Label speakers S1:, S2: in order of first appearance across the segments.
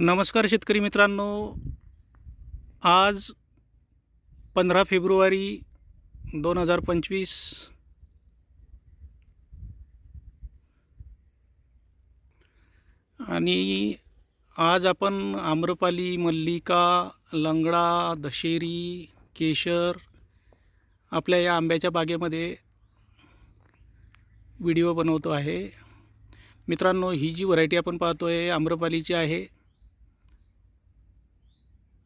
S1: नमस्कार शेतकरी मित्रांनो. आज पंधरा फेब्रुवारी दोन हजार पंचवीस. आणि आज आपण आम्रपाली मल्लिका लंगडा दशेरी केशर आपल्या या आंब्याच्या बागेमध्ये व्हिडिओ बनवतो आहे. मित्रांनो ही जी व्हरायटी आपण पाहतो आहे आम्रपालीची आहे.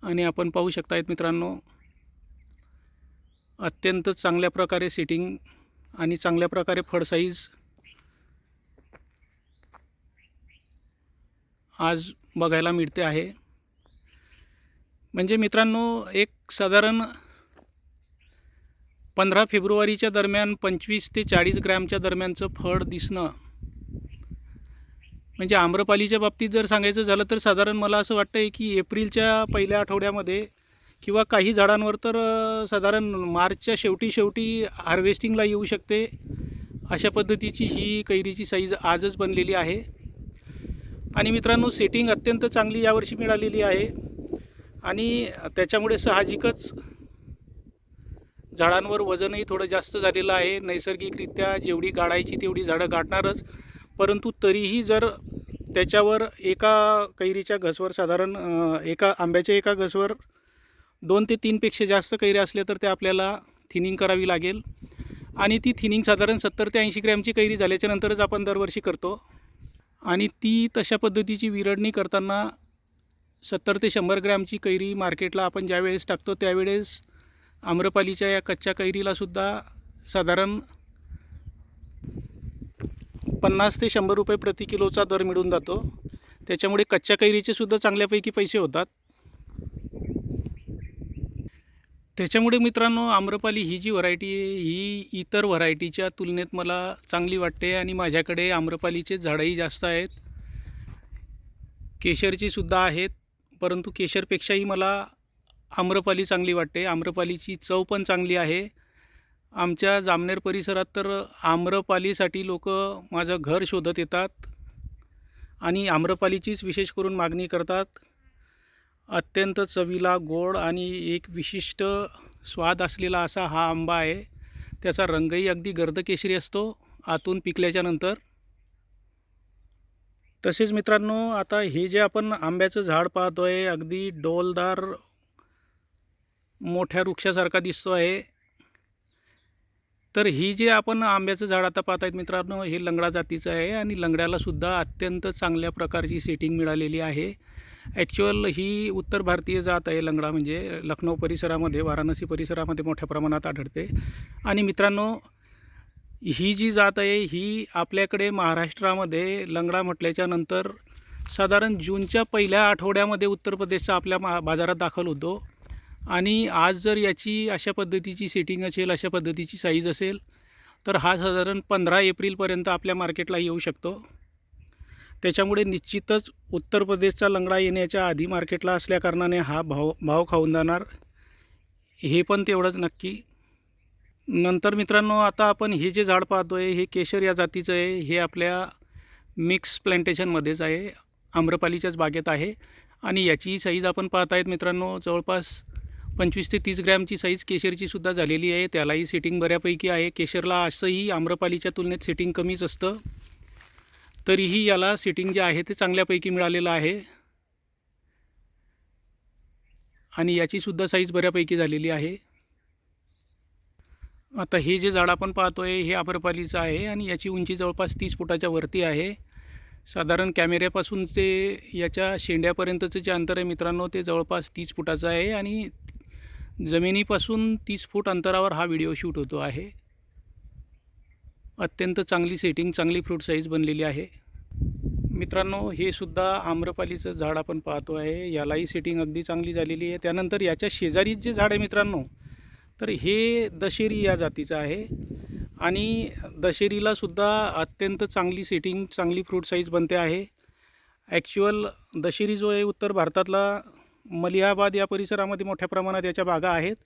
S1: आणि आपण पाहू शकतायत मित्रांनो अत्यंत चांगल्या प्रकारे सेटिंग आणि चांगल्या प्रकारे फळ साईज आज बघायला मिळते आहे. म्हणजे मित्रांनो एक साधारण पंधरा फेब्रुवारीच्या दरम्यान पंचवीस ते चाळीस ग्रॅमच्या दरम्यानचं फळ दिसणं म्हणजे आम्रपालीच्या बाबतीत जर सांगायचं झालं तर साधारण मला असं वाटतं आहे की एप्रिलच्या पहिल्या आठवड्यामध्ये किंवा काही झाडांवर तर साधारण मार्चच्या शेवटी शेवटी हार्वेस्टिंगला येऊ शकते. अशा पद्धतीची ही कैरीची साईज आजच बनलेली आहे. आणि मित्रांनो सेटिंग अत्यंत चांगली यावर्षी मिळालेली आहे. आणि त्याच्यामुळे साहजिकच झाडांवर वजनही थोडं जास्त झालेलं आहे. नैसर्गिकरित्या जेवढी गाडायची तेवढी झाडं गाठणारच. परंतु तरीही जर त्याच्यावर एका कैरीच्या घसवर साधारण एका आंब्याच्या एका घसवर दोन ते तीनपेक्षा जास्त कैरी असल्या तर ते आपल्याला थिनिंग करावी लागेल. आणि ती थिनिंग साधारण सत्तर ते ऐंशी ग्रॅमची कैरी झाल्याच्या नंतरच आपण दरवर्षी करतो. आणि ती तशा पद्धतीची विरडणी करताना सत्तर ते शंभर ग्रॅमची कैरी मार्केटला आपण ज्यावेळेस टाकतो त्यावेळेस आम्रपालीच्या या कच्च्या कैरीलासुद्धा साधारण पन्नास ते शंभर रुपये प्रति किलोचा दर मिळून जातो. त्याच्यामुळे कच्च्या कैरीचे सुद्धा चांगल्यापैकी पैसे होतात. त्याच्यामुळे मित्रांनो आम्रपाली ही जी व्हरायटी आहे ही इतर व्हरायटीच्या तुलनेत मला चांगली वाटते आणि माझ्याकडे आम्रपालीचे झाडंही जास्त आहेत. केशरची सुद्धा आहेत परंतु केशरपेक्षाही मला आम्रपाली चांगली वाटते. आम्रपालीची चव पण चांगली आहे. आमच्या जामनेर परिसरात तर आम्रपालीसाठी लोक माझं घर शोधत येतात आणि आम्रपालीचीच विशेष करून मागणी करतात. अत्यंत चवीला गोड आणि एक विशिष्ट स्वाद असलेला असा हा आंबा आहे. त्याचा रंगही अगदी गर्द केशरी असतो आतून पिकल्याच्या नंतर. तसेच मित्रांनो आता हे जे आपण आंब्याचं झाड पाहतो आहे अगदी डोलदार मोठ्या वृक्षासारखा दिसतो आहे तर ही जे आपण आंब्याचं झाड आता पाहत आहेत मित्रांनो हे लंगडा जातीचं आहे आणि लंगड्यालासुद्धा अत्यंत चांगल्या प्रकारची सेटिंग मिळालेली आहे. ॲक्च्युअल ही उत्तर भारतीय जात आहे लंगडा म्हणजे लखनौ परिसरामध्ये वाराणसी परिसरामध्ये मोठ्या प्रमाणात आढळते. आणि मित्रांनो ही जी जात आहे ही आपल्याकडे महाराष्ट्रामध्ये लंगडा म्हटल्याच्या नंतर साधारण जूनच्या पहिल्या आठवड्यामध्ये उत्तर प्रदेशचा आपल्या मा बाजारात दाखल होतो. आणि आज जर याची अशा पद्धतीची सेटिंग असेल अशा पद्धतीची साईज असेल तर हा साधारण पंधरा एप्रिलपर्यंत आपल्या मार्केटला येऊ शकतो. त्याच्यामुळे निश्चितच उत्तर प्रदेशचा लंगडा येण्याच्या आधी मार्केटला असल्याकारणाने हा भाव भाव खाऊन जाणार. हे पण तेवढंच नक्की. नंतर मित्रांनो आता आपण हे जे झाड पाहतो आहे हे केशर या जातीचं आहे हे आपल्या मिक्स प्लांटेशनमध्येच आहे. आम्रपालीच्याच बागेत आहे. आणि याची साईज आपण पाहत आहेत मित्रांनो जवळपास पंचवीस ते तीस ग्रॅमची साईज केशरची सुद्धा झालेली आहे. त्यालाही सेटिंग बऱ्यापैकी आहे. केशरला असंही आम्रपालीच्या तुलनेत सेटिंग कमीच असतं. तरीही याला सेटिंग जे आहे ते चांगल्यापैकी मिळालेलं आहे. आणि याचीसुद्धा साईज बऱ्यापैकी झालेली आहे. आता हे जे झाड आपण पाहतो आहे हे आम्रपालीचं आहे आणि याची उंची जवळपास तीस फुटाच्या वरती आहे. साधारण कॅमेऱ्यापासून ते याच्या शेंड्यापर्यंतचं जे अंतर आहे मित्रांनो ते जवळपास तीस फुटाचं आहे आणि जमिनीपासून तीस फूट अंतरावर हा व्हिडिओ शूट होतो आहे. अत्यंत चांगली सेटिंग चांगली फ्रूट साईज बनलेली आहे. मित्रांनो हे सुद्धा आम्रपालीचं झाड आपण पाहतो आहे. यालाही सेटिंग अगदी चांगली झालेली आहे. त्यानंतर याच्या शेजारीच जे झाड आहे मित्रांनो तर हे दशेरी या जातीचं आहे. आणि दशेरीलासुद्धा अत्यंत चांगली सेटिंग चांगली फ्रूट साईज बनते आहे. ॲक्च्युअल दशेरी जो आहे उत्तर भारतातला मलिहाबाद या परिसरामध्ये मोठ्या प्रमाणात याच्या बागा आहेत.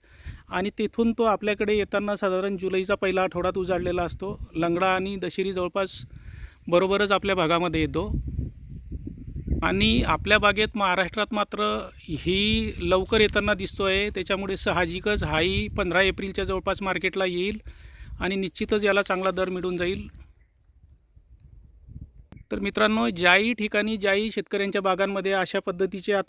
S1: आणि तेथून तो आपल्याकडे येताना साधारण जुलैचा पहिला आठवड्यात उजाडलेला असतो. लंगडा आणि दशेरी जवळपास बरोबरच आपल्या भागामध्ये येतो. आणि आपल्या बागेत महाराष्ट्रात मात्र ही लवकर येताना दिसतो आहे त्याच्यामुळे साहजिकच हाही पंधरा एप्रिलच्या जवळपास मार्केटला येईल आणि निश्चितच याला चांगला दर मिळून जाईल. तर मित्रांनो ज्याही ठिकाणी ज्याही शेतकऱ्यांच्या बागांमध्ये अशा पद्धतीचे आता